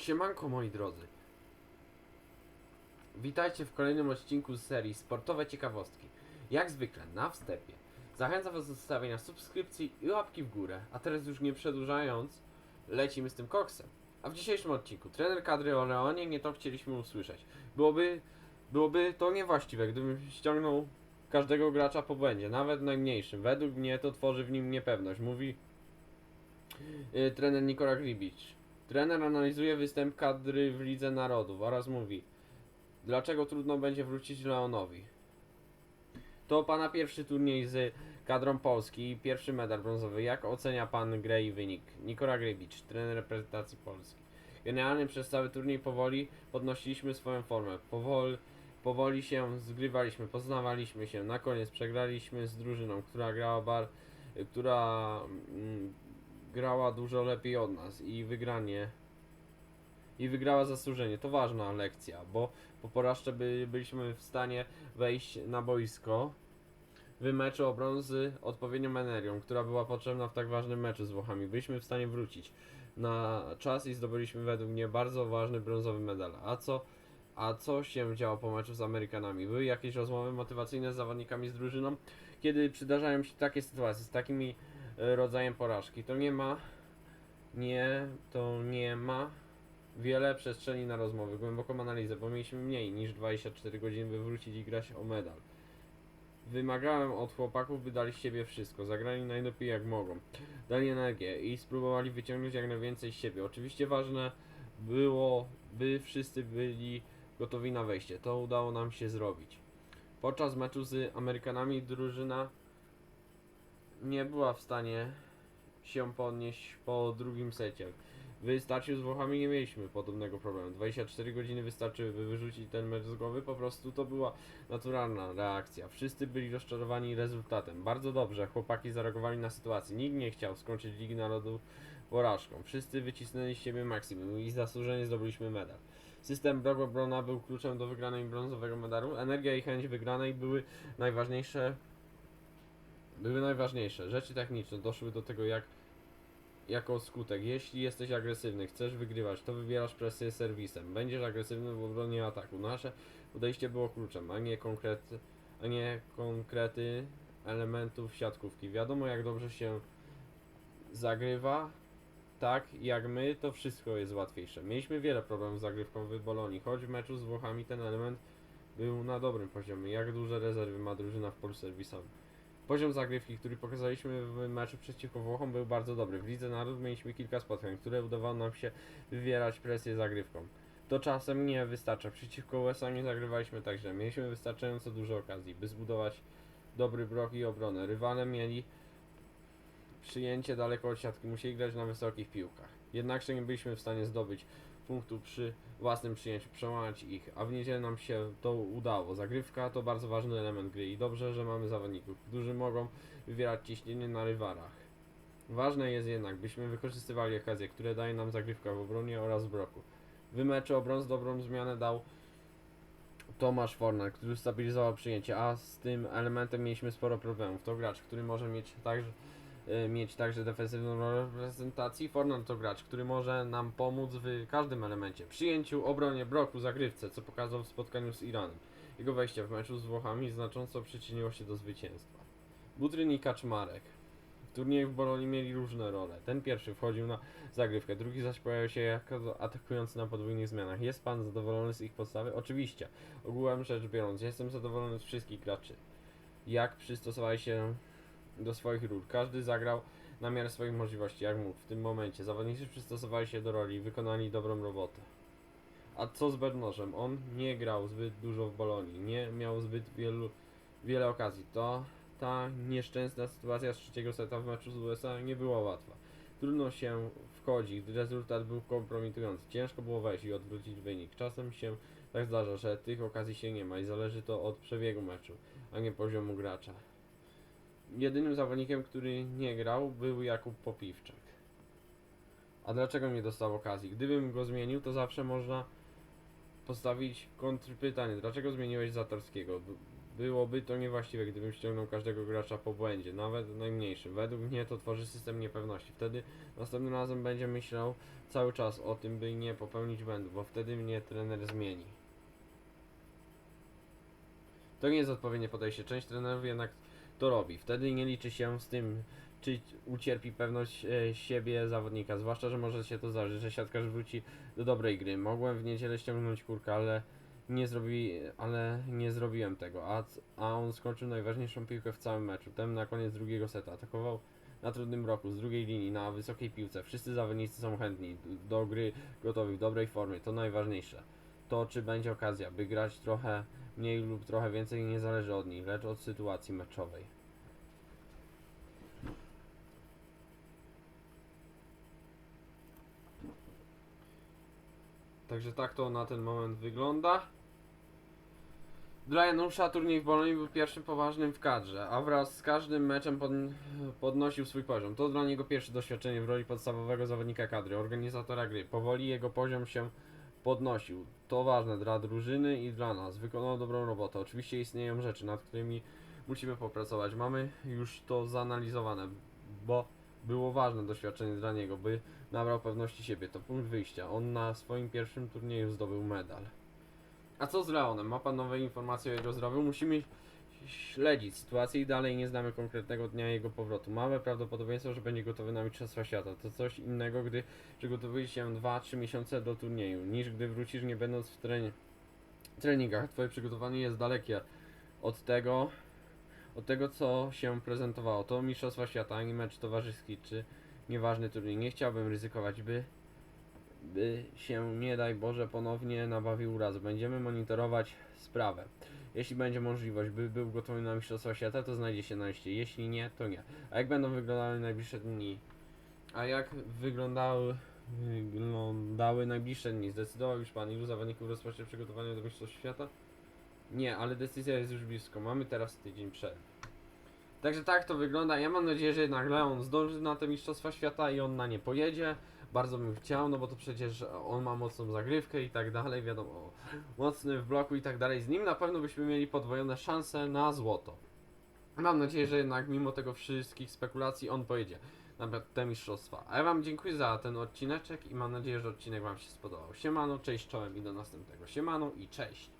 Siemanko moi drodzy. Witajcie w kolejnym odcinku z serii Sportowe Ciekawostki. Jak zwykle na wstępie zachęcam Was do zostawienia subskrypcji i łapki w górę. A teraz już nie przedłużając, lecimy z tym koksem. A w dzisiejszym odcinku trener kadry o Leonie nie to chcieliśmy usłyszeć. Byłoby, byłoby to niewłaściwe, gdybym ściągnął każdego gracza po błędzie, nawet najmniejszym. Według mnie to tworzy w nim niepewność, mówi yy, trener Nikola Gribicz. Trener analizuje występ kadry w Lidze Narodów oraz mówi Dlaczego trudno będzie wrócić Leonowi? To pana pierwszy turniej z kadrą Polski i pierwszy medal brązowy. Jak ocenia pan grę i wynik? Nikola Grybicz, trener reprezentacji Polski. Generalnie przez cały turniej powoli podnosiliśmy swoją formę. Powoli, powoli się zgrywaliśmy, poznawaliśmy się. Na koniec przegraliśmy z drużyną, która grała bar, która mm, grała dużo lepiej od nas i wygranie i wygrała zasłużenie. To ważna lekcja, bo po porażce by, byliśmy w stanie wejść na boisko w meczu o brąz z odpowiednią energią, która była potrzebna w tak ważnym meczu z Włochami. Byliśmy w stanie wrócić na czas i zdobyliśmy według mnie bardzo ważny brązowy medal. A co, a co się działo po meczu z Amerykanami? Były jakieś rozmowy motywacyjne z zawodnikami z drużyną? Kiedy przydarzają się takie sytuacje z takimi rodzajem porażki, to nie ma nie, to nie ma wiele przestrzeni na rozmowy, głęboką analizę, bo mieliśmy mniej niż 24 godziny, by wrócić i grać o medal. Wymagałem od chłopaków, by dali z siebie wszystko, zagrali najlepiej jak mogą, dali energię i spróbowali wyciągnąć jak najwięcej z siebie. Oczywiście ważne było, by wszyscy byli gotowi na wejście. To udało nam się zrobić. Podczas meczu z Amerykanami drużyna nie była w stanie się podnieść po drugim secie. Wystarczył z Włochami, nie mieliśmy podobnego problemu. 24 godziny wystarczy, by wyrzucić ten mecz z głowy. Po prostu to była naturalna reakcja. Wszyscy byli rozczarowani rezultatem. Bardzo dobrze, chłopaki zareagowali na sytuację. Nikt nie chciał skończyć Ligi Narodów porażką. Wszyscy wycisnęli z siebie maksimum i zasłużenie zdobyliśmy medal. System Brogo Brona był kluczem do wygranej brązowego medalu. Energia i chęć wygranej były najważniejsze. Były najważniejsze. Rzeczy techniczne doszły do tego, jak jako skutek. Jeśli jesteś agresywny, chcesz wygrywać, to wybierasz presję serwisem. Będziesz agresywny w obronie ataku. Nasze podejście było kluczem, a nie konkrety, a nie konkrety elementów siatkówki. Wiadomo jak dobrze się zagrywa, tak jak my, to wszystko jest łatwiejsze. Mieliśmy wiele problemów z zagrywką w Bolonii, choć w meczu z Włochami ten element był na dobrym poziomie. Jak duże rezerwy ma drużyna w polu serwisowym. Poziom zagrywki, który pokazaliśmy w meczu przeciwko Włochom był bardzo dobry. W Lidze Narodów mieliśmy kilka spotkań, które udawało nam się wywierać presję zagrywką. To czasem nie wystarcza. Przeciwko USA nie zagrywaliśmy tak. Mieliśmy wystarczająco dużo okazji, by zbudować dobry blok i obronę. Rywale mieli przyjęcie daleko od siatki, musieli grać na wysokich piłkach. Jednakże nie byliśmy w stanie zdobyć punktu przy własnym przyjęciu, przełamać ich, a w niedzielę nam się to udało. Zagrywka to bardzo ważny element gry i dobrze, że mamy zawodników, którzy mogą wywierać ciśnienie na rywalach. Ważne jest jednak, byśmy wykorzystywali okazje, które daje nam zagrywka w obronie oraz w bloku. W meczu o brąz dobrą zmianę dał Tomasz Forner, który stabilizował przyjęcie, a z tym elementem mieliśmy sporo problemów. To gracz, który może mieć także mieć także defensywną reprezentacji. Fornan to gracz, który może nam pomóc w każdym elemencie. Przyjęciu, obronie, bloku, zagrywce, co pokazał w spotkaniu z Iranem. Jego wejście w meczu z Włochami znacząco przyczyniło się do zwycięstwa. Butryn i Kaczmarek. W turnieju w Bolonii mieli różne role. Ten pierwszy wchodził na zagrywkę, drugi zaś pojawił się jako atakujący na podwójnych zmianach. Jest pan zadowolony z ich postawy? Oczywiście. Ogółem rzecz biorąc, jestem zadowolony z wszystkich graczy. Jak przystosowali się do swoich ról. Każdy zagrał na miarę swoich możliwości, jak mógł w tym momencie. Zawodnicy przystosowali się do roli wykonali dobrą robotę. A co z Bernożem? On nie grał zbyt dużo w Bolonii, nie miał zbyt wielu, wiele okazji. To ta nieszczęsna sytuacja z trzeciego seta w meczu z USA nie była łatwa. Trudno się wchodzi, gdy rezultat był kompromitujący. Ciężko było wejść i odwrócić wynik. Czasem się tak zdarza, że tych okazji się nie ma i zależy to od przebiegu meczu, a nie poziomu gracza. Jedynym zawodnikiem, który nie grał, był Jakub Popiwczak. A dlaczego nie dostał okazji? Gdybym go zmienił, to zawsze można postawić kontrpytanie. Dlaczego zmieniłeś Zatorskiego? Byłoby to niewłaściwe, gdybym ściągnął każdego gracza po błędzie, nawet najmniejszym. Według mnie to tworzy system niepewności. Wtedy następnym razem będzie myślał cały czas o tym, by nie popełnić błędu, bo wtedy mnie trener zmieni. To nie jest odpowiednie podejście. Część trenerów jednak to robi. Wtedy nie liczy się z tym, czy ucierpi pewność e, siebie zawodnika. Zwłaszcza, że może się to zdarzyć, że siatkarz wróci do dobrej gry. Mogłem w niedzielę ściągnąć kurka, ale nie, zrobi, ale nie zrobiłem tego. A, a on skończył najważniejszą piłkę w całym meczu. Ten na koniec drugiego seta atakował na trudnym roku, z drugiej linii, na wysokiej piłce. Wszyscy zawodnicy są chętni do gry, gotowi, w dobrej formie. To najważniejsze. To, czy będzie okazja, by grać trochę mniej lub trochę więcej, nie zależy od nich, lecz od sytuacji meczowej. Także tak to na ten moment wygląda. Dla Janusza turniej w Bolonii był pierwszym poważnym w kadrze, a wraz z każdym meczem pod, podnosił swój poziom. To dla niego pierwsze doświadczenie w roli podstawowego zawodnika kadry, organizatora gry. Powoli jego poziom się podnosił. To ważne dla drużyny i dla nas. Wykonał dobrą robotę. Oczywiście istnieją rzeczy, nad którymi musimy popracować. Mamy już to zanalizowane, bo było ważne doświadczenie dla niego, by nabrał pewności siebie. To punkt wyjścia. On na swoim pierwszym turnieju zdobył medal. A co z Leonem? Ma pan nowe informacje o jego zdrowiu? Musimy śledzić sytuację i dalej nie znamy konkretnego dnia jego powrotu. Małe prawdopodobieństwo, że będzie gotowy na Mistrzostwa Świata. To coś innego, gdy przygotowujesz się 2-3 miesiące do turnieju, niż gdy wrócisz nie będąc w trenie, treningach. Twoje przygotowanie jest dalekie od tego, od tego co się prezentowało. To Mistrzostwa Świata, ani mecz towarzyski, czy nieważny turniej. Nie chciałbym ryzykować, by by się nie daj Boże ponownie nabawił urazu. Będziemy monitorować sprawę. Jeśli będzie możliwość, by był gotowy na Mistrzostwa Świata, to znajdzie się na liście. Jeśli nie, to nie. A jak będą wyglądały najbliższe dni? A jak wyglądały, wyglądały najbliższe dni? Zdecydował już Pan, ilu zawodników rozpocznie przygotowanie do Mistrzostw Świata? Nie, ale decyzja jest już blisko. Mamy teraz tydzień przed. Także tak to wygląda. Ja mam nadzieję, że jednak Leon zdąży na te Mistrzostwa Świata i on na nie pojedzie. Bardzo bym chciał, no bo to przecież on ma mocną zagrywkę i tak dalej, wiadomo, mocny w bloku i tak dalej. Z nim na pewno byśmy mieli podwojone szanse na złoto. Mam nadzieję, że jednak mimo tego wszystkich spekulacji on pojedzie na te mistrzostwa. A ja wam dziękuję za ten odcineczek i mam nadzieję, że odcinek wam się spodobał. Siemano, cześć, czołem i do następnego. Siemano i cześć.